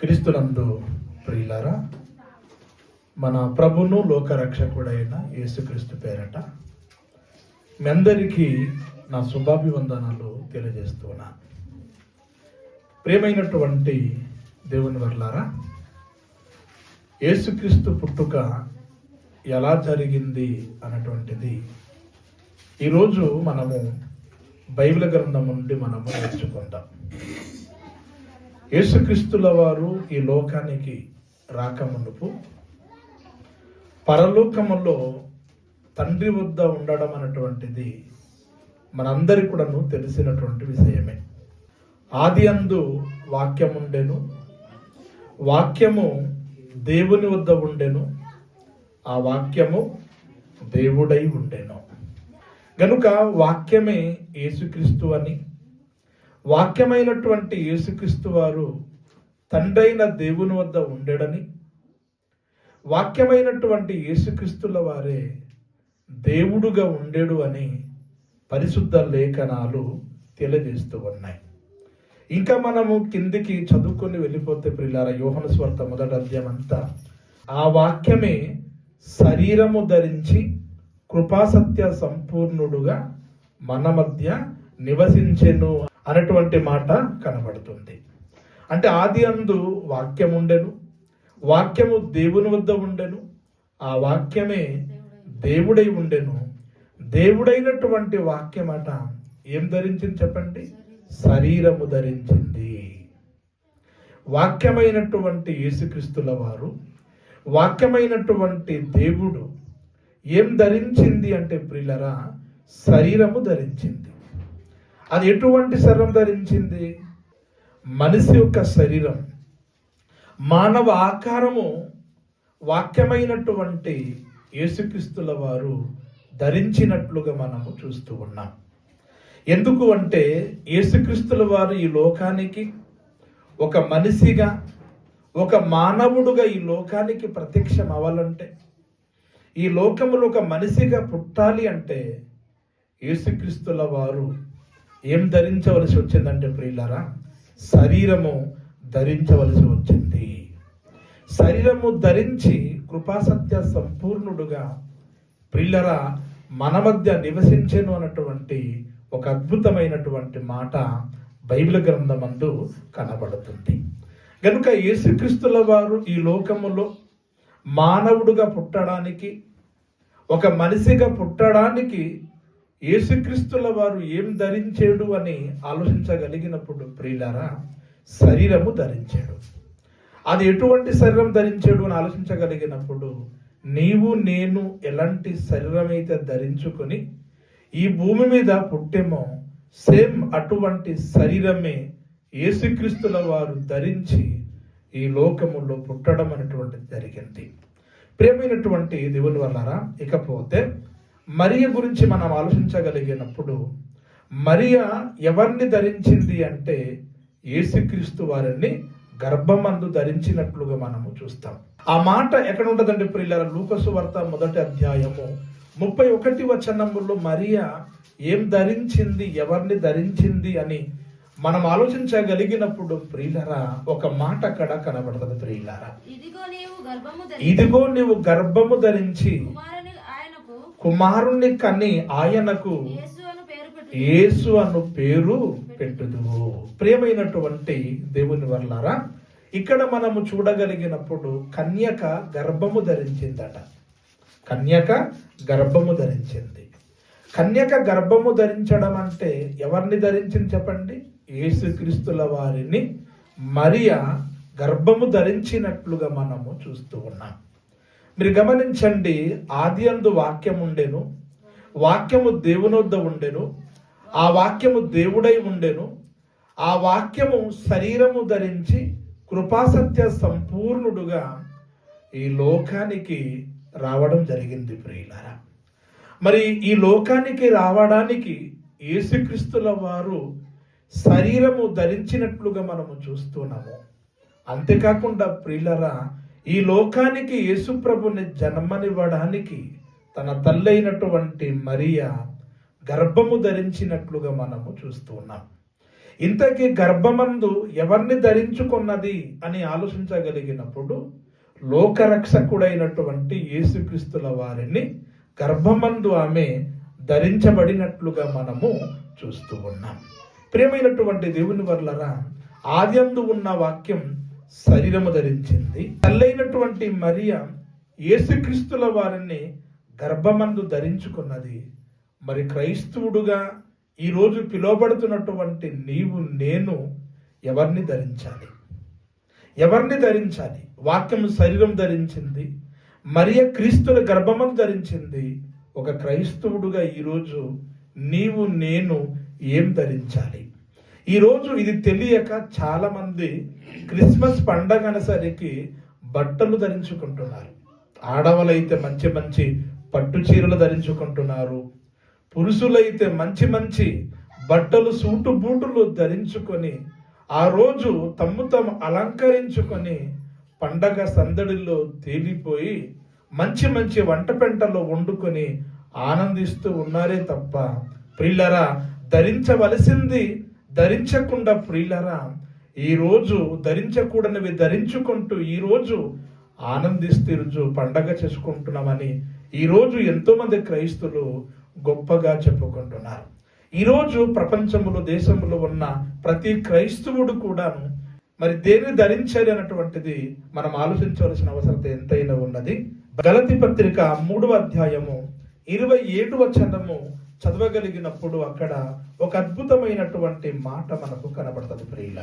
క్రీస్తునందు ప్రియులారా మన ప్రభును లోకరక్షకుడైన యేసుక్రీస్తు పేరట మీ అందరికీ నా శుభాభివందనాలు తెలియజేస్తున్నా. ప్రేమైనటువంటి దేవుని వర్లారా యేసుక్రీస్తు పుట్టుక ఎలా జరిగింది అన్నటువంటిది ఈరోజు మనము బైబిల్ గ్రంథం నుండి మనము నేర్చుకుందాం. యేసుక్రీస్తుల వారు ఈ లోకానికి రాకమునుపు పరలోకములో తండ్రి వద్ద ఉండడం అనేటువంటిది మనందరి కూడాను తెలిసినటువంటి విషయమే. ఆది అందు వాక్యముండెను వాక్యము దేవుని వద్ద ఉండెను ఆ వాక్యము దేవుడై ఉండెను. గనుక వాక్యమే యేసుక్రీస్తు అని వాక్యమైనటువంటి యేసుక్రీస్తు వారు తండ్రైన దేవుని వద్ద ఉండడని వాక్యమైనటువంటి యేసుక్రీస్తుల వారే దేవుడుగా ఉండేడు అని పరిశుద్ధ లేఖనాలు తెలియజేస్తూ ఉన్నాయి. ఇంకా మనము కిందికి చదువుకొని వెళ్ళిపోతే ప్రిలార యోహన స్వార్థ మొదటి అధ్యాయం అంతా ఆ వాక్యమే శరీరము ధరించి కృపాసత్య సంపూర్ణుడుగా మన మధ్య నివసించెను అనేటువంటి మాట కనబడుతుంది. అంటే ఆది అందు వాక్యం ఉండెను వాక్యము దేవుని వద్ద ఉండెను ఆ వాక్యమే దేవుడై ఉండెను. దేవుడైనటువంటి వాక్యమట ఏం ధరించింది చెప్పండి? శరీరము ధరించింది. వాక్యమైనటువంటి యేసుక్రీస్తుల వారు వాక్యమైనటువంటి దేవుడు ఏం ధరించింది అంటే ప్రిలరా శరీరము ధరించింది. అది ఎటువంటి శరీరం ధరించింది? మనిషి యొక్క శరీరం. మానవ ఆకారము వాక్యమైనటువంటి యేసుక్రీస్తుల వారు ధరించినట్లుగా మనము చూస్తూ ఉన్నాం. ఎందుకు అంటే యేసుక్రీస్తుల వారు ఈ లోకానికి ఒక మనిషిగా ఒక మానవుడుగా ఈ లోకానికి ప్రత్యక్షం అవ్వాలంటే ఈ లోకములో ఒక మనిషిగా పుట్టాలి అంటే యేసుక్రీస్తుల వారు ఏం ధరించవలసి వచ్చిందంటే ప్రియులారా శరీరము ధరించవలసి వచ్చింది. శరీరము ధరించి కృపాసత్య సంపూర్ణుడుగా ప్రిల్లరా మన మధ్య నివసించను అన్నటువంటి ఒక అద్భుతమైనటువంటి మాట బైబిల్ గ్రంథమందు కనబడుతుంది. కనుక యేసుక్రీస్తుల వారు ఈ లోకములో మానవుడుగా పుట్టడానికి ఒక మనిషిగా పుట్టడానికి యేసుక్రీస్తుల వారు ఏం ధరించాడు అని ఆలోచించగలిగినప్పుడు ప్రియులారా శరీరము ధరించాడు. అది ఎటువంటి శరీరం ధరించాడు అని ఆలోచించగలిగినప్పుడు నీవు నేను ఎలాంటి శరీరం అయితే ధరించుకొని ఈ భూమి మీద పుట్టేమో సేమ్ అటువంటి శరీరమే యేసుక్రీస్తుల వారు ధరించి ఈ లోకములో పుట్టడం అనేటువంటిది జరిగింది. ప్రేమైనటువంటి దేవుని వల్లరా ఇకపోతే మరియ గురించి మనం ఆలోచించగలిగినప్పుడు మరియ ఎవరిని ధరించింది అంటే యేసుక్రీస్తు వారిని గర్భమందు ధరించినట్లుగా మనము చూస్తాం. ఆ మాట ఎక్కడ ఉంటుందంటే ప్రియుల లూకసు వార్త మొదటి అధ్యాయము ముప్పై ఒకటి వచనములో మరియ ఏం ధరించింది ఎవరిని ధరించింది అని మనం ఆలోచించగలిగినప్పుడు ప్రియులరా ఒక మాట అక్కడ కనబడుతుంది ప్రియులారా. ఇదిగో నీవు గర్భము ధరించి ఇదిగో నీవు గర్భము ధరించి కుమారుని ఆయనకు కుమారుణ్ణి కని ఆయనకు యేసు అను పేరు పెట్టు యేసు అను పేరు పెట్టుదువు. ప్రియమైనటువంటి దేవుని వర్లారా ఇక్కడ మనము చూడగలిగినప్పుడు కన్యక గర్భము ధరించిందట. కన్యక గర్భము ధరించింది. కన్యక గర్భము ధరించడం అంటే ఎవరిని ధరించింది చెప్పండి? యేసుక్రీస్తుల వారిని. మరియ గర్భము ధరించినట్లుగా మనము చూస్తూ ఉన్నాం. మీరు గమనించండి ఆది అందు వాక్యం ఉండెను వాక్యము దేవునొద్ద ఉండెను ఆ వాక్యము దేవుడై ఉండెను ఆ వాక్యము శరీరము ధరించి కృపాసత్య సంపూర్ణుడుగా ఈ లోకానికి రావడం జరిగింది ప్రియులారా. మరి ఈ లోకానికి రావడానికి యేసుక్రీస్తుల వారు శరీరము ధరించినట్లుగా మనము చూస్తున్నాము. అంతేకాకుండా ప్రియులరా ఈ లోకానికి యేసుప్రభుని జన్మనివ్వడానికి తన తల్లైనటువంటి మరియా గర్భము ధరించినట్లుగా మనము చూస్తున్నాం ఇంతకీ గర్భమందు ఎవరిని ధరించుకున్నది అని ఆలోచించగలిగినప్పుడు లోకరక్షకుడైనటువంటి యేసుక్రీస్తుల వారిని గర్భమందు ఆమె ధరించబడినట్లుగా మనము చూస్తూ ఉన్నాం. ప్రియమైనటువంటి దేవుని వల్లరా ఆద్యందు ఉన్న వాక్యం శరీరము ధరించింది. తల్లైనటువంటి మరియ యేసుక్రీస్తుల వారిని గర్భమందు ధరించుకున్నది. మరి క్రైస్తవుడుగా ఈరోజు పిలువబడుతున్నటువంటి నీవు నేను ఎవరిని ధరించాలి? ఎవరిని ధరించాలి? వాక్యం శరీరం ధరించింది. మరియ క్రీస్తుల గర్భమను ధరించింది. ఒక క్రైస్తవుడుగా ఈరోజు నీవు నేను ఏం ధరించాలి? ఈరోజు ఇది తెలియక చాలామంది క్రిస్మస్ పండగ అనేసరికి బట్టలు ధరించుకుంటున్నారు. ఆడవాళ్ళైతే మంచి మంచి పట్టు చీరలు ధరించుకుంటున్నారు. పురుషులైతే మంచి మంచి బట్టలు సూటు బూటులు ధరించుకొని ఆ రోజు తమ్ము తాము అలంకరించుకొని పండగ సందడిలో తేలిపోయి మంచి మంచి వంట పెంటలో వండుకొని ఆనందిస్తూ ఉన్నారే తప్ప ప్రిల్లరా ధరించవలసింది ధరించకుండా ప్రియులరా ఈరోజు ధరించకూడనివి ధరించుకుంటూ ఈరోజు ఆనందిస్తూ పండగ చేసుకుంటున్నామని ఈరోజు ఎంతోమంది క్రైస్తులు గొప్పగా చెప్పుకుంటున్నారు. ఈరోజు ప్రపంచంలో దేశంలో ఉన్న ప్రతి క్రైస్తవుడు కూడాను మరి దేన్ని ధరించాలి అన్నటువంటిది మనం ఆలోచించవలసిన అవసరం ఎంతైనా ఉన్నది. గలతి పత్రిక మూడవ అధ్యాయము ఇరవై ఏడు చందము చదవగలిగినప్పుడు అక్కడ ఒక అద్భుతమైనటువంటి మాట మనకు కనబడుతుంది ప్రియుల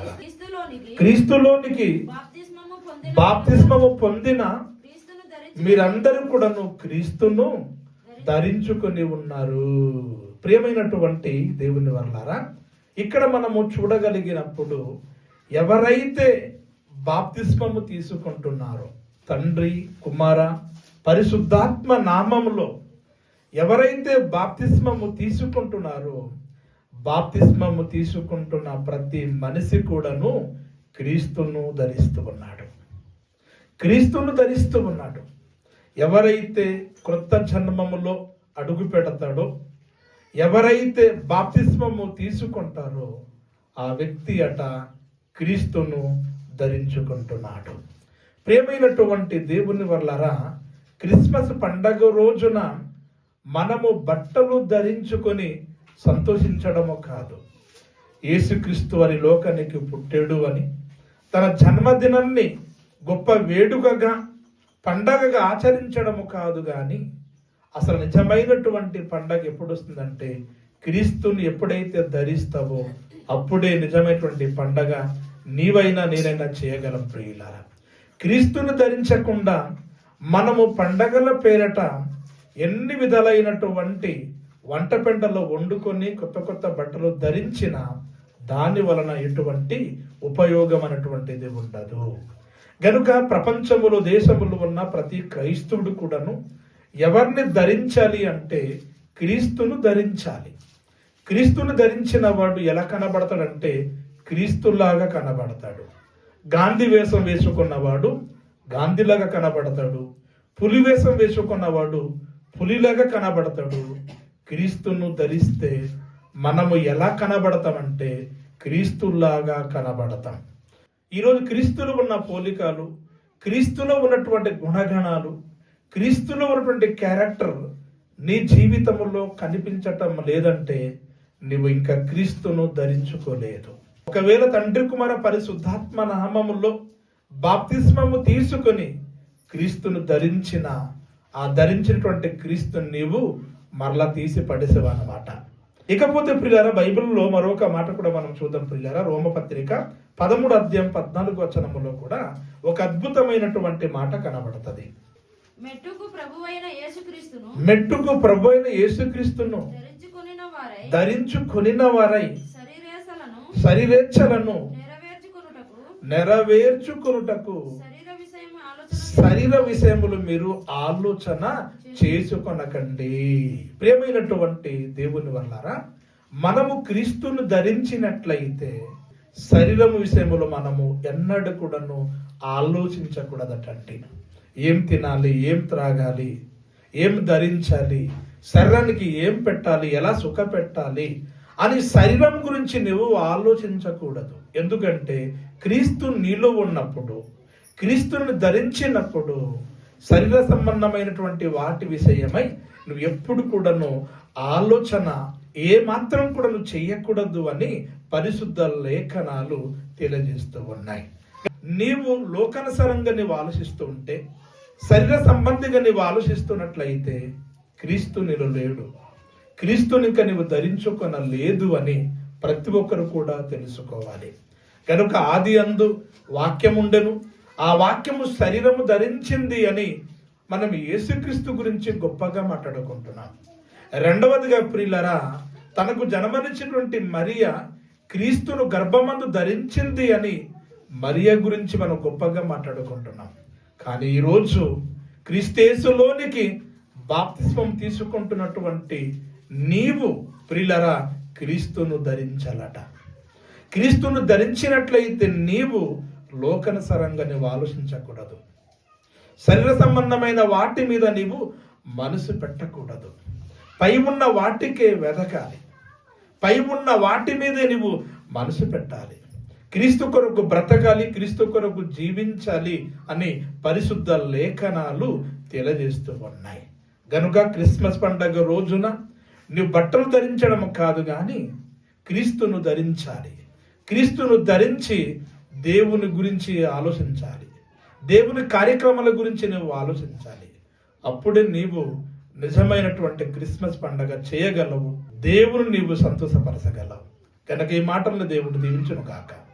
క్రీస్తులోనికి బాప్తిస్మము పొందిన మీరందరూ కూడాను క్రీస్తును ధరించుకొని ఉన్నారు. ప్రియమైనటువంటి దేవుని వల్లారా ఇక్కడ మనము చూడగలిగినప్పుడు ఎవరైతే బాప్తిస్మము తీసుకుంటున్నారో తండ్రి కుమార పరిశుద్ధాత్మ నామములో ఎవరైతే బాప్తిస్మము తీసుకుంటున్నారో బాప్తిస్మము తీసుకుంటున్న ప్రతి మనిషి కూడాను క్రీస్తును ధరిస్తూ ఉన్నాడు. క్రీస్తును ధరిస్తూ ఉన్నాడు. ఎవరైతే క్రొత్త జన్మములో అడుగు పెడతాడో ఎవరైతే బాప్తిస్మము తీసుకుంటారో ఆ వ్యక్తి అట క్రీస్తును ధరించుకుంటున్నాడు. ప్రేమైనటువంటి దేవుని వల్లరా క్రిస్మస్ పండగ రోజున మనము బట్టలు ధరించుకొని సంతోషించడము కాదు. యేసుక్రీస్తు వారి లోకానికి పుట్టాడు అని తన జన్మదినాన్ని గొప్ప వేడుకగా పండగగా ఆచరించడము కాదు కానీ అసలు నిజమైనటువంటి పండగ ఎప్పుడు వస్తుందంటే క్రీస్తుని ఎప్పుడైతే ధరిస్తావో అప్పుడే నిజమైనటువంటి పండగ నీవైనా నేనైనా చేయగలం ప్రియులారా. క్రీస్తుని ధరించకుండా మనము పండగల పేరట ఎన్ని విధాలైనటువంటి వంట పెంటలో వండుకొని కొత్త కొత్త బట్టలు ధరించిన దాని వలన ఎటువంటి ఉపయోగం అనేటువంటిది ఉండదు. గనుక ప్రపంచములో దేశములు ఉన్న ప్రతి క్రైస్తవుడు కూడాను ఎవరిని ధరించాలి అంటే క్రీస్తును ధరించాలి. క్రీస్తును ధరించిన వాడు ఎలా కనబడతాడంటే క్రీస్తులాగా కనబడతాడు. గాంధీ వేషం వేసుకున్నవాడు గాంధీలాగా కనబడతాడు. పులి వేషం వేసుకున్నవాడు పులిలాగా కనబడతాడు. క్రీస్తును ధరిస్తే మనము ఎలా కనబడతామంటే క్రీస్తులాగా కనబడతాం. ఈరోజు క్రీస్తులో ఉన్న పోలికలు క్రీస్తులో ఉన్నటువంటి గుణగణాలు క్రీస్తులో ఉన్నటువంటి క్యారెక్టర్ నీ జీవితంలో కనిపించటం లేదంటే నువ్వు ఇంకా క్రీస్తును ధరించుకోలేదు. ఒకవేళ తండ్రి కుమార పరిశుద్ధాత్మ నామములో బాప్తిస్మము తీసుకొని క్రీస్తును ధరించిన ఆ ధరించినటువంటి క్రీస్తుని నీవు మరలా తీసి పడేసేవన్నమాట ఇకపోతే ప్రియారా బైబిల్లో మరొక మాట కూడా మనం చూద్దాం ప్రియారా రోమపత్రిక పదమూడు అధ్యాయం పద్నాలుగు వచనములో కూడా ఒక అద్భుతమైనటువంటి మాట కనబడుతుంది. మెట్టుకు ప్రభువైన యేసుక్రీస్తును మెట్టుకు ప్రభు అయిన యేసుక్రీస్తును ధరించుకొనిన వారై శరీరేచ్ఛలను నెరవేర్చుకొనుటకు శరీర విషయములు మీరు ఆలోచన చేసుకొనకండి. ప్రేమైనటువంటి దేవుని వల్లారా మనము క్రీస్తును ధరించినట్లయితే శరీరము విషయములు మనము ఎన్నడూ కూడాను ఆలోచించకూడదటండి. ఏం తినాలి ఏం త్రాగాలి ఏం ధరించాలి శరీరానికి ఏం పెట్టాలి ఎలా సుఖ పెట్టాలి అని శరీరం గురించి నువ్వు ఆలోచించకూడదు. ఎందుకంటే క్రీస్తు నీలో ఉన్నప్పుడు క్రీస్తుని ధరించినప్పుడు శరీర సంబంధమైనటువంటి వాటి విషయమై నువ్వు ఎప్పుడు కూడాను ఆలోచన ఏ మాత్రం కూడా నువ్వు చేయకూడదు అని పరిశుద్ధ లేఖనాలు తెలియజేస్తూ ఉన్నాయి. నీవు లోకానుసారంగా నీవు ఆలోచిస్తూ ఉంటే శరీర సంబంధిగా నీవు ఆలోచిస్తున్నట్లయితే క్రీస్తు నీలో లేడు. క్రీస్తుని ఇంకా నీవు ధరించుకొన లేదు అని ప్రతి ఒక్కరు కూడా తెలుసుకోవాలి. కనుక ఆది అందు వాక్యం ఉండెను ఆ వాక్యము శరీరము ధరించింది అని మనం యేసుక్రీస్తు గురించి గొప్పగా మాట్లాడుకుంటున్నాం. రెండవదిగా ప్రియులరా తనకు జన్మనిచ్చినటువంటి మరియ క్రీస్తును గర్భమందు ధరించింది అని మరియ గురించి మనం గొప్పగా మాట్లాడుకుంటున్నాం. కానీ ఈరోజు క్రీస్తేసులోనికి బాప్తిస్వం తీసుకుంటున్నటువంటి నీవు ప్రిలరా క్రీస్తును ధరించాలట. క్రీస్తును ధరించినట్లయితే నీవు లోకనుసరంగా నువ్వు ఆలోచించకూడదు. శరీర సంబంధమైన వాటి మీద నీవు మనసు పెట్టకూడదు. పై ఉన్న వాటికే వెదకాలి. పై ఉన్న వాటి మీదే నువ్వు మనసు పెట్టాలి. క్రీస్తు కొరకు బ్రతకాలి క్రీస్తు కొరకు జీవించాలి అని పరిశుద్ధ లేఖనాలు తెలియజేస్తూ ఉన్నాయి. గనుక క్రిస్మస్ పండగ రోజున నువ్వు బట్టలు ధరించడం కాదు కానీ క్రీస్తును ధరించాలి. క్రీస్తును ధరించి దేవుని గురించి ఆలోచించాలి. దేవుని కార్యక్రమాల గురించి నువ్వు ఆలోచించాలి. అప్పుడే నీవు నిజమైనటువంటి క్రిస్మస్ పండగ చేయగలవు. దేవుని నీవు సంతోషపరచగలవు. కనుక ఈ మాటలను దేవుడు దీవించును కాక